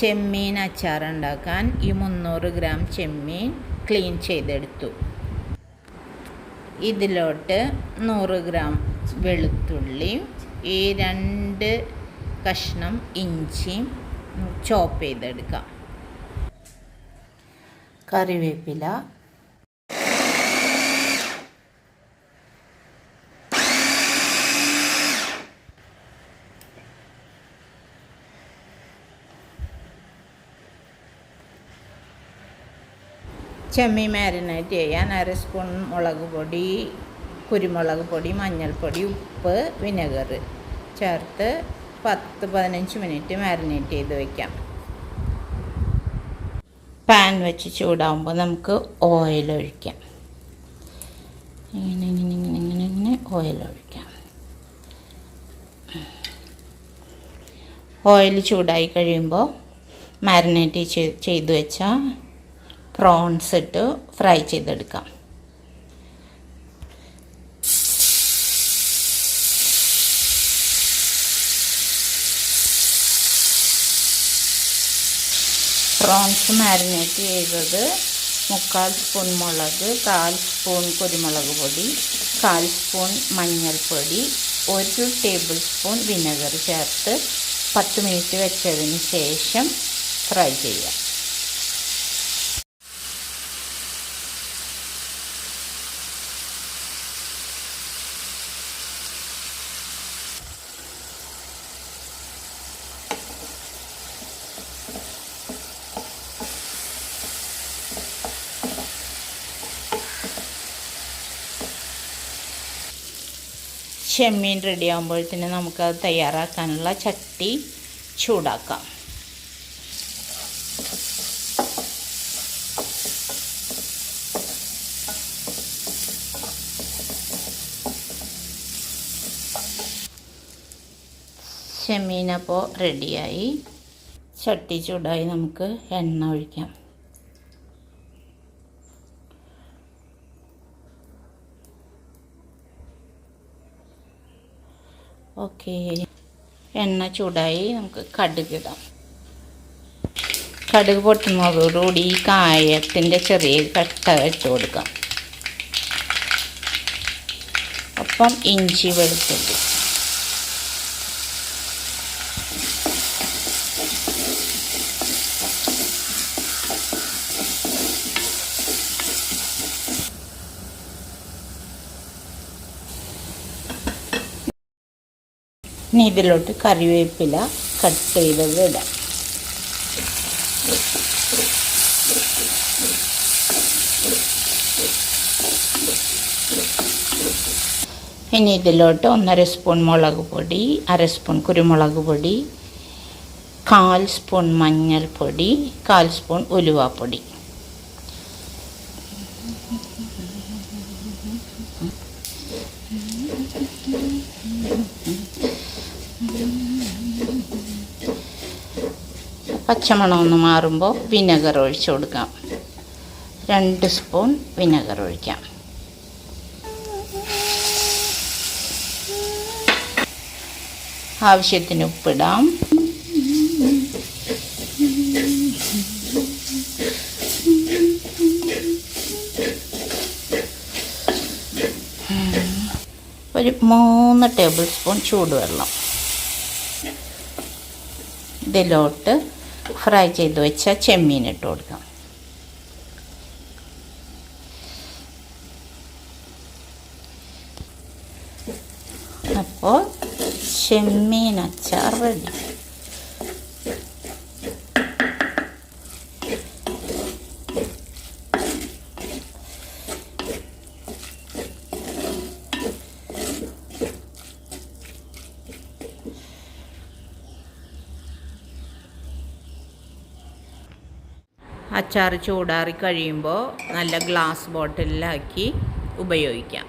ചെമ്മീൻ അച്ചാർ ഉണ്ടാക്കാൻ ഈ മുന്നൂറ് ഗ്രാം ചെമ്മീൻ ക്ലീൻ ചെയ്തെടുത്തു. ഇതിലോട്ട് നൂറ് ഗ്രാം വെളുത്തുള്ളിയും ഈ രണ്ട് കഷ്ണം ഇഞ്ചിയും ചോപ്പ് ചെയ്തെടുക്കാം. കറിവേപ്പില ചെമ്മീൻ മാരിനേറ്റ് ചെയ്യാൻ അര സ്പൂൺ മുളക് പൊടി കുരുമുളക് പൊടി മഞ്ഞൾപ്പൊടി ഉപ്പ് വിനെഗർ ചേർത്ത് പത്ത് പതിനഞ്ച് മിനിറ്റ് മാരിനേറ്റ് ചെയ്ത് വയ്ക്കാം പാൻ വെച്ച് ചൂടാകുമ്പോൾ നമുക്ക് ഓയിൽ ഒഴിക്കാം. ഇങ്ങനെ ഇങ്ങനെ ഇങ്ങനെ ഇങ്ങനെ ഇങ്ങനെ ഓയിൽ ഒഴിക്കാം. ഓയിൽ ചൂടായി കഴിയുമ്പോൾ മാരിനേറ്റ് ചെയ്ത് വെച്ച പ്രോൺസ് ഇട്ട് ഫ്രൈ ചെയ്തെടുക്കാം. പ്രോൺസ് മാരിനേറ്റ് ചെയ്തത് മുക്കാൽ സ്പൂൺ മുളക് കാൽ സ്പൂൺ കുരുമുളക് പൊടി കാൽ സ്പൂൺ മഞ്ഞൾപ്പൊടി ഒരു ടേബിൾ സ്പൂൺ വിനെഗർ ചേർത്ത് പത്ത് മിനിറ്റ് വെച്ചതിന് ശേഷം ഫ്രൈ ചെയ്യാം ചെമ്മീൻ റെഡി ആകുമ്പോഴത്തേന് നമുക്കത് തയ്യാറാക്കാനുള്ള ചട്ടി ചൂടാക്കാം. ചെമ്മീനപ്പോൾ റെഡിയായി ചട്ടി ചൂടായി നമുക്ക് എണ്ണ ഒഴിക്കാം. ഓക്കെ. എണ്ണ ചൂടായി നമുക്ക് കടുക് ഇടാം. കടുക് പൊട്ടുന്നതോടുകൂടി ഈ കായത്തിന്റെ ചെറിയ കട്ട ഇട്ട് കൊടുക്കാം. ഒപ്പം ഇഞ്ചി വെളുത്തുള്ളി. ഇനി ഇതിലോട്ട് കറിവേപ്പില കട്ട് ചെയ്തത് ഇടാം. ഇനി ഇതിലോട്ട് ഒന്നര സ്പൂൺ മുളക് പൊടി അര സ്പൂൺ കുരുമുളക് പൊടി കാൽ സ്പൂൺ മഞ്ഞൾപ്പൊടി കാൽ സ്പൂൺ ഉലുവാപ്പൊടി. പച്ചമണം ഒന്ന് മാറുമ്പോൾ വിനെഗർ ഒഴിച്ചു കൊടുക്കാം. രണ്ട് സ്പൂൺ വിനെഗർ ഒഴിക്കാം. ആവശ്യത്തിന് ഉപ്പിടാം. ഒരു മൂന്ന് ടേബിൾ സ്പൂൺ ചൂടുവെള്ളം. ഇതിലോട്ട് ഫ്രൈ ചെയ്ത് വെച്ച ചെമ്മീൻ ഇട്ട് കൊടുക്കാം. അപ്പോൾ ചെമ്മീൻ അച്ചാർ റെഡി അച്ചാർ ചൂടാറി കഴിയുമ്പോൾ നല്ല ഗ്ലാസ് ബോട്ടിലാക്കി ഉപയോഗിക്കാം.